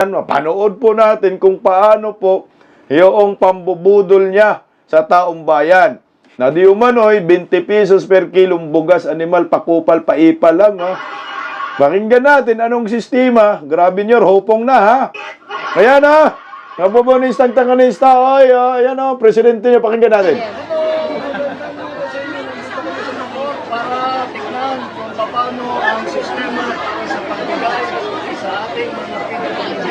Panood po natin kung paano po yung pambubudol niya sa taong bayan. Na di umano'y 20 pesos per kilong bugas animal, pakupal, paipal lang. Ha? Pakinggan natin anong sistema. Grabe nyo, hopong na ha. Ayan ha. Nabubonistang tanganista. Ay, ah, ayan o, presidente niya, pakinggan natin. para tingnan kung paano ang sistema sa ating mga PWD,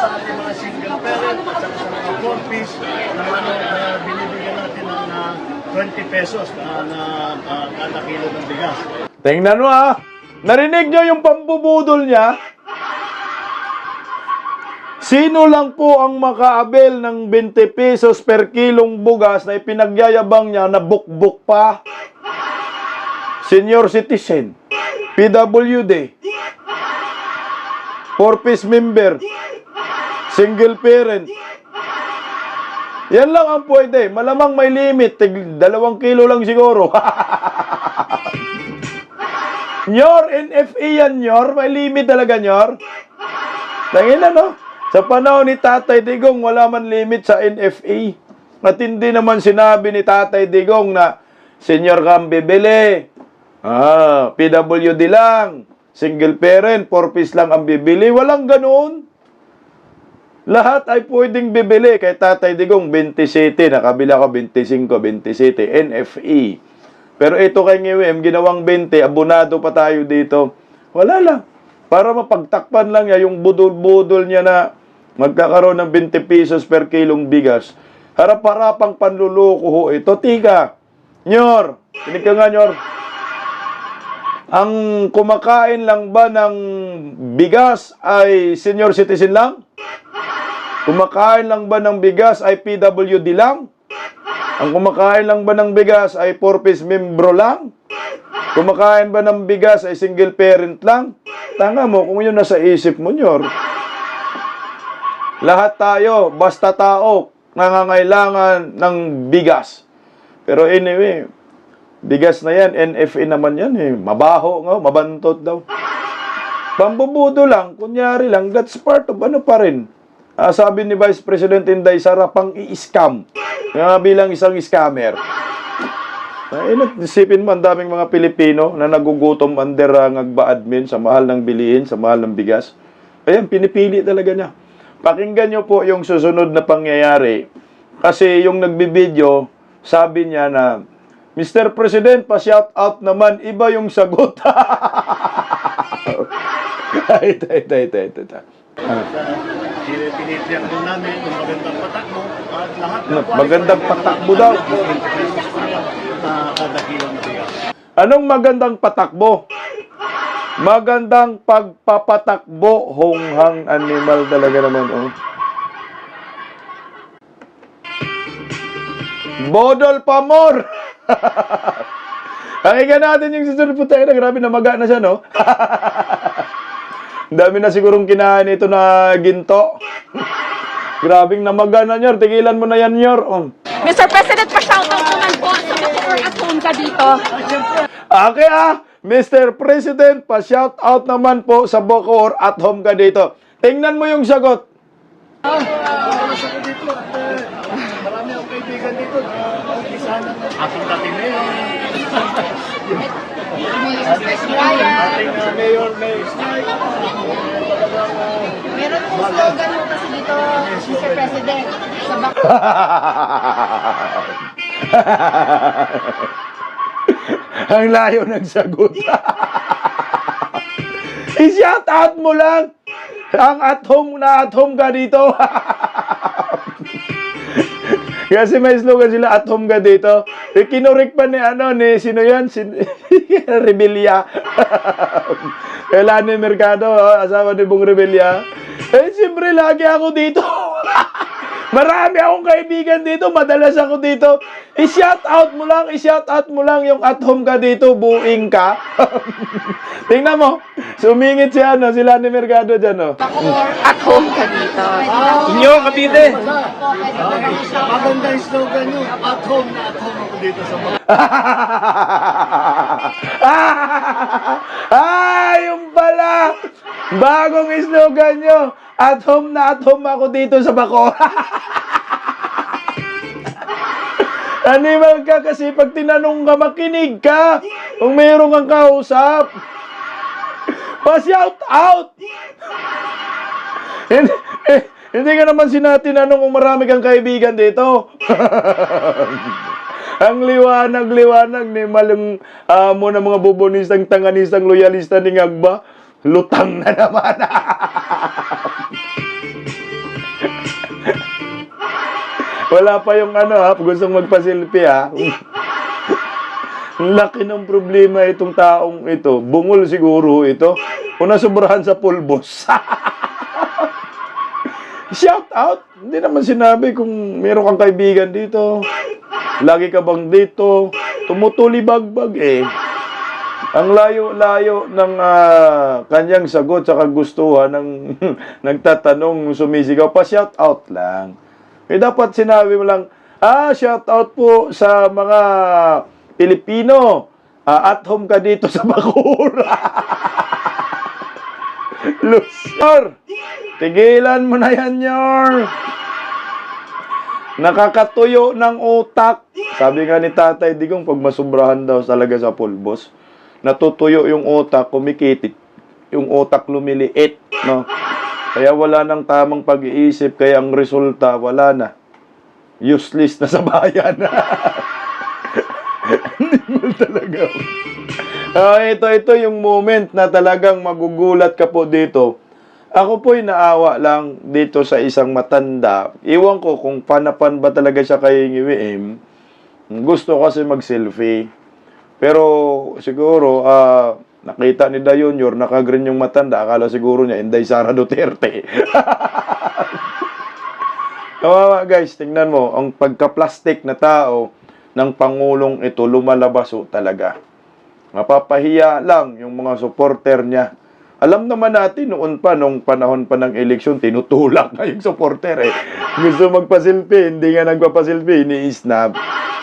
sa ating mga single parent, at sa mga four piece na binibigyan natin ng ah, 20 pesos na, na ah, kada kilo ng bigas. Tingnan mo ha. Narinig nyo yung pambubudol niya? Sino lang po ang makaabel ng 20 pesos per kilong bugas na ipinagyayabang niya na bukbuk pa? Senior citizen, PWD, four-piece member, single parent. Yan lang ang pwede. Malamang may limit. Tig dalawang kilo lang siguro. Nyor, NFA yan, Nyor. May limit talaga, Nyor. Tangin na, no? Sa panahon ni Tatay Digong, wala man limit sa NFA. At hindi naman sinabi ni Tatay Digong na, Senyor kang bibili. Ah, PWD lang. Single parent, 4 piece lang ang bibili. Walang ganoon. Lahat ay pwedeng bibili. Kay Tatay Digong, 27. Nakabila ko 25, 27. NFE. Pero ito kay Ngiwem, ginawang 20. Abonado pa tayo dito. Wala lang. Para mapagtakpan lang niya yung budol-budol niya na magkakaroon ng 20 pesos per kilong bigas. Harap-harapang panluloko ho ito. Tika. Nyor. Tinig ka nga, Nyor. Ang kumakain lang ba ng bigas ay senior citizen lang? Kumakain lang ba ng bigas ay PWD lang? Ang kumakain lang ba ng bigas ay four-piece membro lang? Kumakain ba ng bigas ay single parent lang? Tanga mo kung yun nasa isip mo, Nyor. Lahat tayo, basta tao, nangangailangan ng bigas. Pero anyway, bigas na yan, NFA naman yan eh. Mabaho nga, mabantot daw. Pambubudo lang, kunyari lang, that's part of ano pa rin. Ah, sabi ni Vice President Inday Sara, pang i-scam. Nga bilang isang scammer. Ay, isipin mo, ang daming mga Pilipino na nagugutom under uh, ngagba admin sa mahal ng bilihin, sa mahal ng bigas. Ayan, pinipili talaga niya. Pakinggan niyo po yung susunod na pangyayari. Kasi yung nagbibideo, sabi niya na, Mr. President, pa-shout out naman, iba yung sagot. ay, ay, ay, ay, ay, ay. Tinitiyak din namin yung magandang patakbo at lahat Na- magandang patakbo daw. Anong magandang patakbo? Magandang pagpapatakbo, honghang animal talaga naman, oh. Bodol Pamor! Pakinggan natin yung susunod po tayo na grabe na maga na siya, no? Ang dami na sigurong kinain ito na ginto. Grabing namaga na, Nyor. Tigilan mo na yan, Nyor. Oh. Mr. President, pa-shoutout naman po sa Bacoor at home ka dito. Okay ah, Mr. President, pa-shout out naman po sa Bocor at home ka dito. Tingnan mo yung sagot. Eh, marami akong kaibigan dito na isa ng ating dating mayor. ating uh, mayor, Meron po slogan mo kasi dito, Mr. President, sa. Ang layo ng sagot. I-shout out mo lang. Ang at home na at home ka dito. Kasi may slogan sila at home ka dito. Eh, kinurik pa ni ano ni sino yan? Sin Rebellia. Kailan ni Mercado, oh, asawa ni Bong Rebellia. Eh, siyempre lagi ako dito. Marami akong kaibigan dito, madalas ako dito. I-shout out mo lang, i-shout out mo lang yung at home ka dito, buing ka. Tingnan mo, sumingit si ano, si Lani Mercado dyan, oh. At home Cavite. Maganda yung slogan nyo. At home na at home ako dito sa mga. ah, yung pala. Bagong slogan nyo. At home na at home ako dito sa Bako. Animal ka kasi pag tinanong ka, makinig ka. Kung mayroon kang kausap. Pa-shout out. hindi, eh, hindi ka naman sinatinanong kung marami kang kaibigan dito. Ang liwanag-liwanag ni malong amo ng mga bubonistang tanganistang loyalista ni Ngagba. Lutang na naman. Wala pa yung ano ha, gustong magpasilpi ha. Laki ng problema itong taong ito. Bungol siguro ito. O nasubrahan sa pulbos. Shout out! Hindi naman sinabi kung meron kang kaibigan dito. Lagi ka bang dito? Tumutuli bagbag eh. Ang layo-layo ng ah, kanyang sagot sa kagustuhan ng nagtatanong sumisigaw pa shout out lang. Eh dapat sinabi mo lang, ah shout out po sa mga Pilipino. Ah, at home ka dito sa Bakura. Loser! Tigilan mo na yan, Yor! Nakakatuyo ng utak. Sabi nga ni Tatay Digong, pag masubrahan daw talaga sa pulbos, natutuyo yung utak, kumikitik. Yung utak lumiliit, no? Kaya wala nang tamang pag-iisip, kaya ang resulta, wala na. Useless na sa bayan. Animal talaga. Ah, ito, ito yung moment na talagang magugulat ka po dito. Ako po'y naawa lang dito sa isang matanda. Iwan ko kung panapan ba talaga siya kay Ngiwiim. Gusto kasi mag-selfie. Pero siguro, ah, nakita ni Dayon Junior, nakagreen yung matanda. Akala siguro niya, Inday Sara Duterte. Kawawa guys, tingnan mo, ang pagka-plastic na tao ng Pangulong ito, lumalabas talaga. Mapapahiya lang yung mga supporter niya. Alam naman natin noon pa, nung panahon pa ng eleksyon, tinutulak na yung supporter eh. Gusto magpasilpi, hindi nga nagpapasilpi, ini-snap.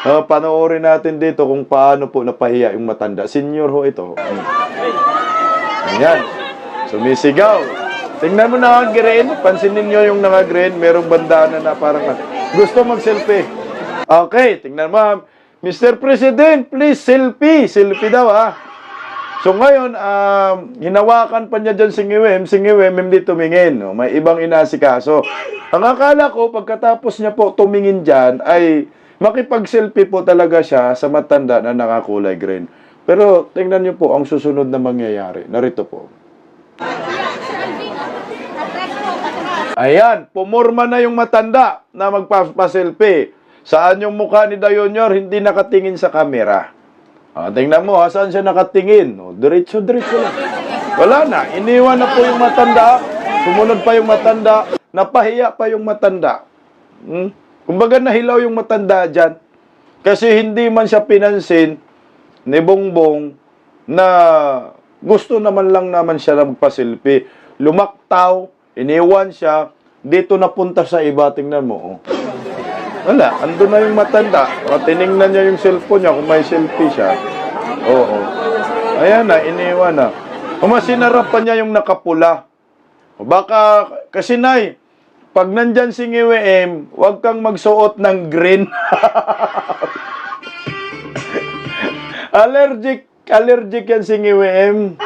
Uh, panoorin natin dito kung paano po napahiya yung matanda. Senior ho ito. Ayan. Sumisigaw. Tingnan mo na green. Pansinin nyo yung naka-green. Merong bandana na parang gusto mag-selfie. Okay, tingnan mo. Mr. President, please selfie. Selfie daw ha. So ngayon, um, hinawakan pa niya dyan si Ngiwem, si Ngiwem hindi tumingin. No? May ibang inasikaso. Ang akala ko, pagkatapos niya po tumingin dyan, ay makipag-selfie po talaga siya sa matanda na nakakulay green. Pero tingnan niyo po ang susunod na mangyayari. Narito po. Ayan, pumorma na yung matanda na magpapaselfie. Saan yung mukha ni Dayonyor hindi nakatingin sa kamera? Ah, tingnan mo, ha, saan siya nakatingin? O, diretso, diretso lang. Wala na, iniwan na po yung matanda, sumunod pa yung matanda, napahiya pa yung matanda. Hmm? Kumbaga nahilaw yung matanda dyan. Kasi hindi man siya pinansin ni Bongbong na gusto naman lang naman siya magpasilpi. Lumaktaw, iniwan siya, dito napunta sa iba, tingnan mo. Oh. Wala, ando na yung matanda. O, tiningnan niya yung cellphone niya kung may selfie siya. Oo. Ayan na, iniwan na. Kumasinarap pa niya yung nakapula. Baka, kasi nay, pag nandyan si Ngiweem, huwag kang magsuot ng green. allergic, allergic yan si Ngiweem.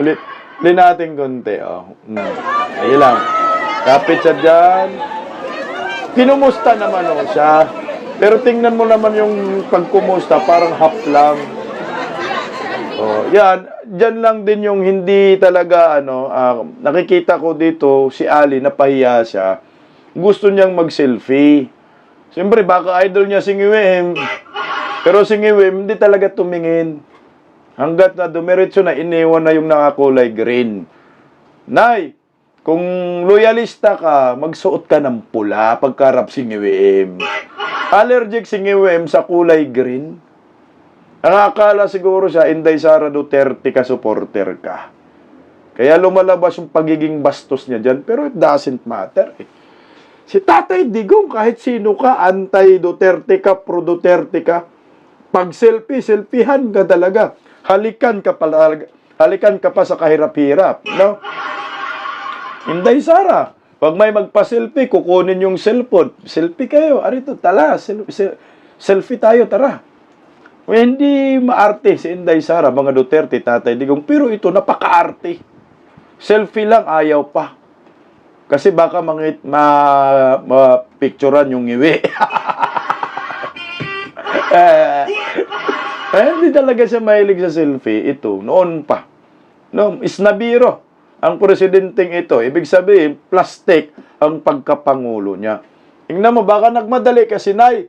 Ulit, ulit natin konti, oh. Mm. Ayun lang. Kapit siya dyan. Kinumusta naman oh siya. Pero tingnan mo naman yung pagkumusta, parang hap lang. Oh, yan, diyan lang din yung hindi talaga ano, ah, nakikita ko dito si Ali napahiya siya. Gusto niyang mag-selfie. Siyempre baka idol niya si Ngiwem. Pero si Ngiwem hindi talaga tumingin. Hanggat na dumiretso na iniwan na yung nakakulay green. Nay, kung loyalista ka, magsuot ka ng pula pagkarap si Ngiwem. allergic si Ngiwem sa kulay green. Ang akala siguro siya, Inday Sara Duterte ka, supporter ka. Kaya lumalabas yung pagiging bastos niya dyan, pero it doesn't matter. eh. Si Tatay Digong, kahit sino ka, anti-Duterte ka, pro-Duterte ka, pag selfie, selfiehan ka talaga. Halikan ka pa, halikan ka pa sa kahirap-hirap. No? Inday Sara, pag may magpa-selfie, kukunin yung cellphone. Selfie kayo. Arito, tala. Sel- sel- selfie tayo, tara. O, hindi maarte si Inday Sara, mga Duterte, Tatay Digong. Pero ito, napaka-arte. Selfie lang, ayaw pa. Kasi baka mangit, ma, ma-picturean yung iwi. eh, eh, hindi talaga siya mahilig sa selfie. Ito, noon pa. No, isnabiro ang presidenteng ito. Ibig sabihin, plastic ang pagkapangulo niya. Tingnan mo, baka nagmadali kasi, Nay.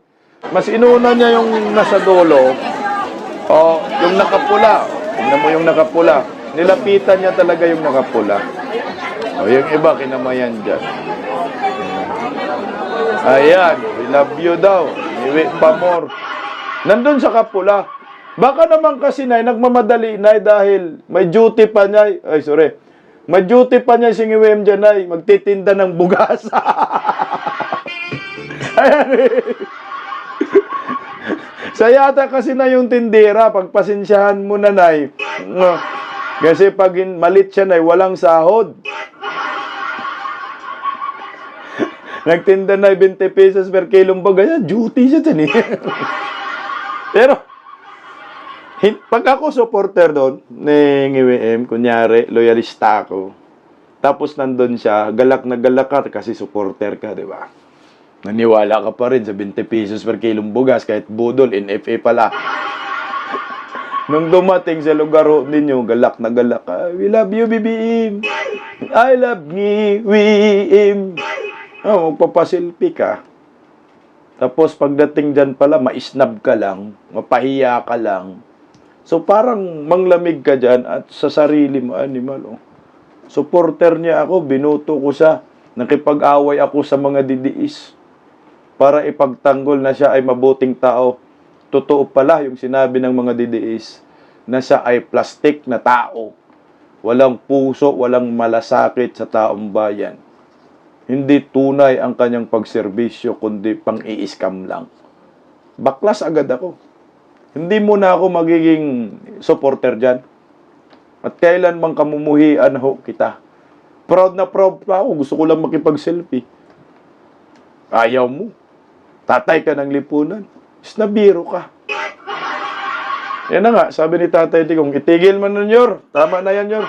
Mas inuna niya yung nasa dulo. O, yung nakapula. Tingnan mo yung nakapula. Nilapitan niya talaga yung nakapula. O, yung iba, kinamayan dyan. Ayan, we love you daw. Iwi pa more. Nandun sa kapula. Baka naman kasi na nagmamadali na dahil may duty pa niya. Ay, sorry. May duty pa niya si Ngiwem dyan ay magtitinda ng bugas. Ayan eh. Sayata kasi na yung tindera, pagpasensyahan mo na nay. Kasi pag malit siya nay, walang sahod. Nagtinda na 20 pesos per kilong baga, duty siya dyan eh. Pero, pag ako supporter doon, ni NGWM, kunyari, loyalista ako, tapos nandun siya, galak na galak ka kasi supporter ka, di ba? Naniwala ka pa rin sa 20 pesos per kilong bugas kahit budol, NFA pala. Nung dumating sa lugar ninyo, galak na galak ka. We love you, BBM. I love me, we im. Oh, magpapasilpi ka. Tapos pagdating dyan pala, maisnab ka lang, mapahiya ka lang. So parang manglamig ka dyan at sa sarili mo, animal. Oh. Supporter niya ako, binuto ko siya. Nakipag-away ako sa mga didiis para ipagtanggol na siya ay mabuting tao. Totoo pala yung sinabi ng mga didiis na siya ay plastik na tao. Walang puso, walang malasakit sa taong bayan. Hindi tunay ang kanyang pagserbisyo, kundi pang-i-scam lang. Baklas agad ako. Hindi mo na ako magiging supporter dyan. At kailan mang kamumuhian ho kita. Proud na proud pa ako. Gusto ko lang makipag-selfie. Ayaw mo. Tatay ka ng lipunan. Is nabiro ka. Yan na nga, sabi ni Tatay Tigong, itigil mo nun, Yor. Tama na yan, Yor.